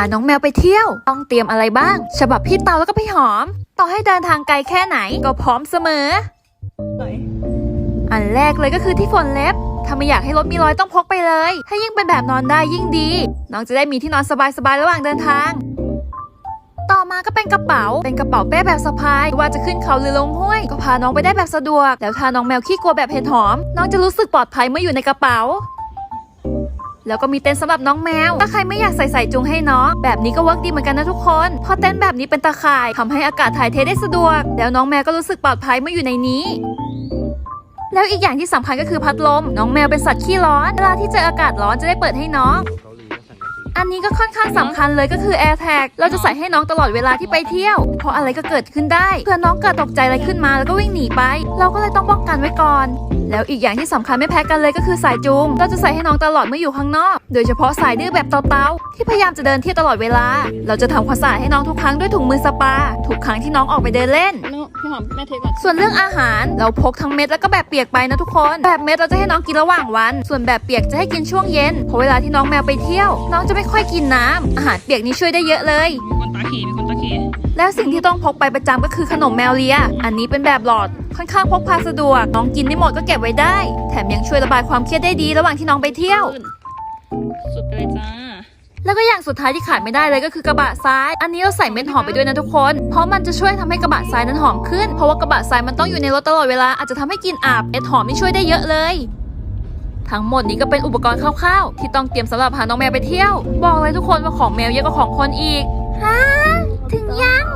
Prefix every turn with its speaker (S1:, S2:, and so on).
S1: าน้องแมวไปเที่ยว ต้องเตรียมอะไรบ้าง ฉบับพี่เตาแล้วก็พี่หอม ต่อให้เดินทางไกลแค่ไหน ก็พร้อมเสมอ อันแรกเลยก็คือที่ฝนเล็บ ถ้าไม่อยากให้รถมีรอยต้องพกไปเลย ถ้ายิ่งเป็นแบบนอนได้ยิ่งดี น้องจะได้มีที่นอนสบายๆระหว่างเดินทาง ต่อมาก็เป็นกระเป๋า เป็นกระเป๋าเป้แบบสะพาย ว่าจะขึ้นเขาหรือลงห้วย ก็พาน้องไปได้แบบสะดวก แล้วถ้าน้องแมวขี้กลัวแบบเห็ดหอม น้องจะรู้สึกปลอดภัยเมื่ออยู่ในกระเป๋า แล้วก็มีเต็นท์สำหรับน้องแมว ถ้าใครไม่อยากใส่ใส่จุงให้น้อง แบบนี้ก็เวิร์กดีเหมือนกันนะทุกคน เพราะเต็นท์แบบนี้เป็นตาข่ายทำให้อากาศถ่ายเทได้สะดวก แล้วน้องแมวก็รู้สึกปลอดภัยเมื่ออยู่ในนี้แล้วอีกอย่างที่สำคัญก็คือพัดลม น้องแมวเป็นสัตว์ขี้ร้อน เวลาที่เจออากาศร้อนจะได้เปิดให้น้อง อันนี้ก็ค่อนข้างสำคัญเลยก็คือ Air Tag เราจะใส่ให้น้องตลอดเวลาที่ไปเที่ยว เพราะอะไรก็เกิดขึ้นได้เพื่อน้องเกิดตกใจอะไรขึ้นมาแล้วก็วิ่งหนีไป เราก็เลยต้องป้องกันไว้ก่อน แล้วอีกอย่างที่สำคัญไม่แพ้กันเลยก็คือสายจูง เราจะใส่ให้น้องตลอดเมื่ออยู่ข้างนอก โดยเฉพาะสายดื้อแบบเตาๆที่พยายามจะเดินเที่ยวตลอดเวลา เราจะทำความสะอาดให้น้องทุกครั้งด้วยถุงมือสปาทุกครั้งที่น้องออกไปเดินเล่น
S2: น้องพี่หอมแม่เทก่อน
S1: ส่วนเรื่องอาหารเราพกทั้งเม็ดแล้วก็แบบเปียกไปนะทุกคน แบบเม็ดเราจะให้น้องกินระหว่างวัน ส่วนแบบเปียกจะให้กินช่วงเย็นเพราะเวลาที่น้องแมวไปเที่ยว น้องจะไม่ค่อยกินน้ำอาหารเปียกนี่ช่วยได้เยอะเลย
S2: มีคนตาขี่มีคนตาขี่
S1: แล้วสิ่งที่ต้องพกไปประจำก็คือขนมแมวเลีย อันนี้เป็นแบบหลอดค่อนข้างพกพาสะดวก น้องกินได้หมดก็เก็บไว้ได้ แถมยังช่วยระบายความเครียดได้ดีระหว่างที่น้องไปเที่ยว
S2: ขึ้นสุดไปเลยจ้า
S1: แล้วก็อย่างสุดท้ายที่ขาดไม่ได้เลยก็คือกระบะทราย อันนี้เราใส่เม็ดหอมไปด้วยนะทุกคน เพราะมันจะช่วยทำให้กระบะทรายนั้นหอมขึ้น เพราะว่ากระบะทรายมันต้องอยู่ในรถตลอดเวลาอาจจะทำให้กลิ่นอับเม็ดหอมนี่ช่วยได้เยอะเลยทั้งหมดนี้ก็เป็นอุปกรณ์คร่าวๆ ที่ต้องเตรียมสำหรับพาน้องแมวไปเที่ยว บอกเลยทุกคนว่าของแมวเยอะกว่าของคนอีกฮะถึงยัง